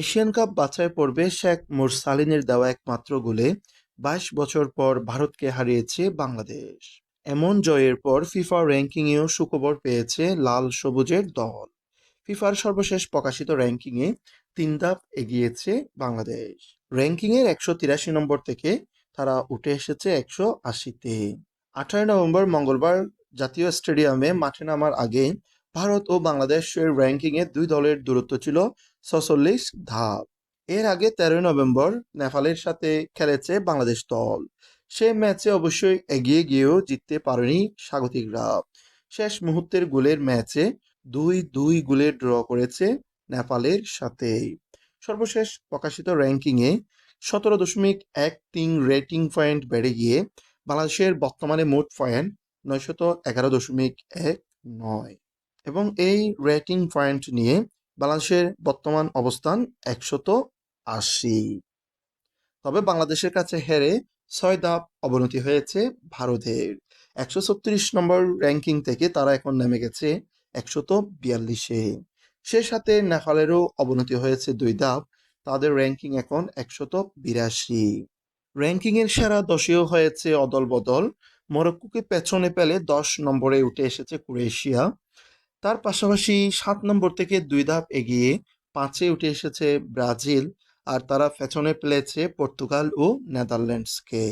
Asian cup বাছাই পর্বে শেখ মুরসালিনের দেওয়া একমাত্র গোলে বাইশ বছর পর ভারতকে হারিয়েছে বাংলাদেশ। এমন জয়ের পর ফিফা র্যাঙ্কিংয়েও সুখবর পেয়েছে লাল সবুজের দল। ফিফার সর্বশেষ প্রকাশিত র্যাঙ্কিংয়ে তিন ধাপ এগিয়েছে বাংলাদেশ। র্যাঙ্কিংয়ের একশো তিরাশি নম্বর থেকে তারা উঠে এসেছে একশো আশিতে। আঠারো নভেম্বর মঙ্গলবার জাতীয় স্টেডিয়ামে মাঠে নামার আগে ভারত ও বাংলাদেশের র্যাঙ্কিংয়ে দুই দলের দূরত্ব ছিল ছচল্লিশ ধাপ। এর আগে তেরোই নভেম্বর নেপালের সাথে খেলেছে বাংলাদেশ দল। সে ম্যাচে অবশ্যই এগিয়ে গিয়েও জিততে পারেনি স্বাগতিকরা শেষ মুহূর্তের গোলের ম্যাচে দুই দুই গোলের ড্র করেছে নেপালের সাথে। সর্বশেষ প্রকাশিত র্যাঙ্কিংয়ে সতেরো দশমিক এক তিন রেটিং পয়েন্ট বেড়ে গিয়ে বাংলাদেশের বর্তমানে মোট পয়েন্ট নয়শত এগারো দশমিক এক নয়। এবং এই রেটিং পয়েন্ট নিয়ে বাংলাদেশের বর্তমান অবস্থান একশত আশি। তবে বাংলাদেশের কাছে হেরে ছয় ধাপ অবনতি হয়েছে ভারতের। একশো ছত্রিশ নম্বর র্যাঙ্কিং থেকে তারা এখন নেমে গেছে একশত বিয়াল্লিশে। সে সাথে নেপালেরও অবনতি হয়েছে দুই ধাপ, তাদের র্যাঙ্কিং এখন একশত বিরাশি। র্যাঙ্কিংয়ের সেরা দশেও হয়েছে অদল বদল মরক্কোকে পেছনে পেলে দশ নম্বরে উঠে এসেছে ক্রোয়েশিয়া। তার পাশাপাশি সাত নম্বর থেকে দুই ধাপ এগিয়ে পাঁচে উঠে এসেছে ব্রাজিল আর তারা পেছনে পেলেছে পর্তুগাল ও নেদারল্যান্ডসকে।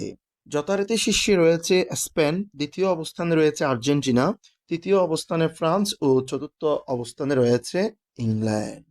যথারীতি শীর্ষে রয়েছে স্পেন, দ্বিতীয় অবস্থানে রয়েছে আর্জেন্টিনা, তৃতীয় অবস্থানে ফ্রান্স ও চতুর্থ অবস্থানে রয়েছে ইংল্যান্ড।